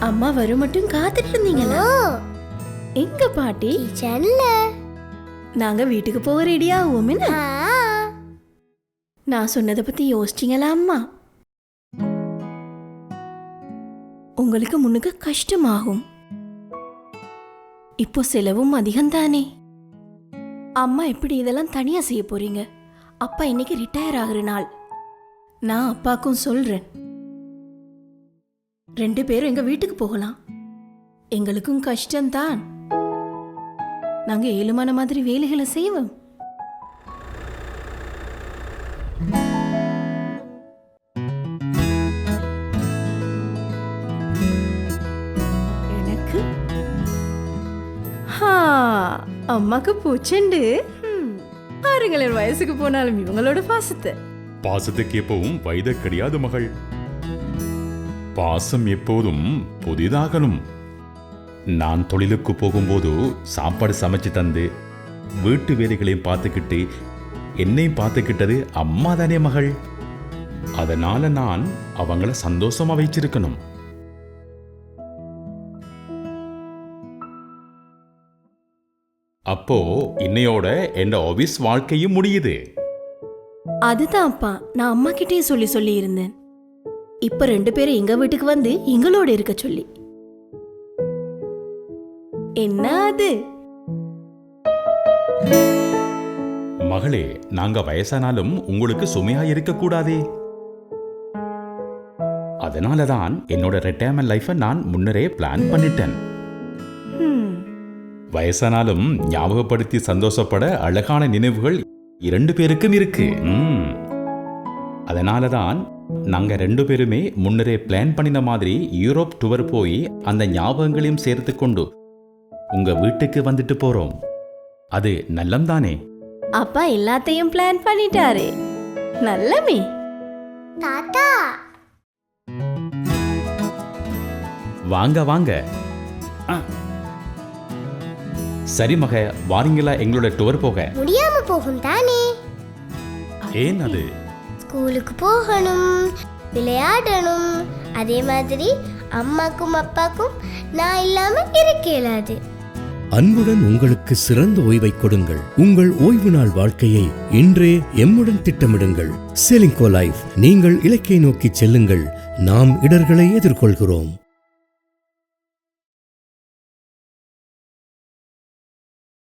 அம்மா வரும் மட்டும் காத்துட்டு இருந்தீங்களா எங்க பாட்டி? கிச்சன்ல. நாங்க வீட்டுக்கு போக ரெடியா ஆ. நான் சொன்னதை பத்தி யோசிச்சிங்களா அம்மா? உங்களுக்கு முன்னுக்கு கஷ்டமாகும். இப்போ செலவும் அதிகம்தானே? அம்மா எப்படி இதெல்லாம் தனியா செய்ய போறீங்க? அப்பா இன்னைக்கு ரிட்டையர் ஆகுற நாள். நான் அப்பாக்கும் சொல்றேன். ரெண்டு பேரும் எங்க வீட்டுக்கு போகலாம். எங்களுக்கும் கஷ்டம்தான். நாங்க ஏழுமான மாதிரி வேலைகளை செய்வோம். எனக்கு? ஹா அம்மாக்கு பூச்செண்டு. ஹம், பாருங்களேன் வயசுக்கு போனாலும் இவங்களோட பாசத்தை. பாசத்துக்கு எப்பவும் வயது கிடையாது மகள். பாசம் எப்போதும் புதிதாகணும். நான் தொழிலுக்கு போகும்போது சாப்பாடு சமைச்சு தந்து வீட்டு வேலைகளையும் பார்த்துக்கிட்டு என்னையும் பார்த்துக்கிட்டது அம்மா தானே மகள். அதனால நான் அவங்கள சந்தோஷமா வைச்சிருக்கணும். அப்போ இன்னையோட என் ஆபீஸ் வாழ்க்கையும் முடியுது. அதுதான் அப்பா. நான் அம்மா கிட்டே சொல்லி சொல்லி இருந்தேன் இப்ப ரெண்டு பேரும் எங்க வீட்டுக்கு வந்து எங்களோட இருக்க சொல்லி. என்ன அது? மகளே நாங்க வயசானாலும் உங்களுக்கு சுமையா இருக்க கூடாதே. அதனால தான் என்னோட ரிட்டையர்மெண்ட் லைஃபை நான் முன்னரே பிளான் பண்ணிட்டேன். வயசானாலும் ஞாபகப்படுத்தி சந்தோஷப்பட அழகான நினைவுகள் இரண்டு பேருக்கும் இருக்கு. ம். அதனால தான் நாங்க ரெண்டு பேருமே முன்னரே பிளான் பண்ணின மாதிரி யூரோப் டூர் போய் அந்த ஞாபகங்களையும் சேர்த்து கொண்டு உங்க வீட்டுக்கு வந்துட்டு போறோம். அது நல்லம் தானே அப்பா எல்லாத்தையும் பிளான் பண்ணிட்டாரு. நல்லமே. தாத்தா. வாங்க வாங்க. ஆ. சரி மக வாரீங்களா எங்களோட டூர் போக? முடியாம போகும் தானே? ஏன் அது? ஸ்கூலுக்கு போகணும் விளையாடணும். அதே மாதிரி அம்மாக்கும் அப்பாக்கும் நான் இல்லாம இருக்க இயலாது. அன்புடன் உங்களுக்கு சிறந்த ஓய்வை கொடுங்கள். உங்கள் ஓய்வு நாள் வாழ்க்கையை இன்றே எம்முடன் திட்டமிடுங்கள். செலிங்கோ லைஃப் நீங்கள் இலக்கை நோக்கி செல்லுங்கள். நாம் இடர்களை எதிர்கொள்கிறோம்.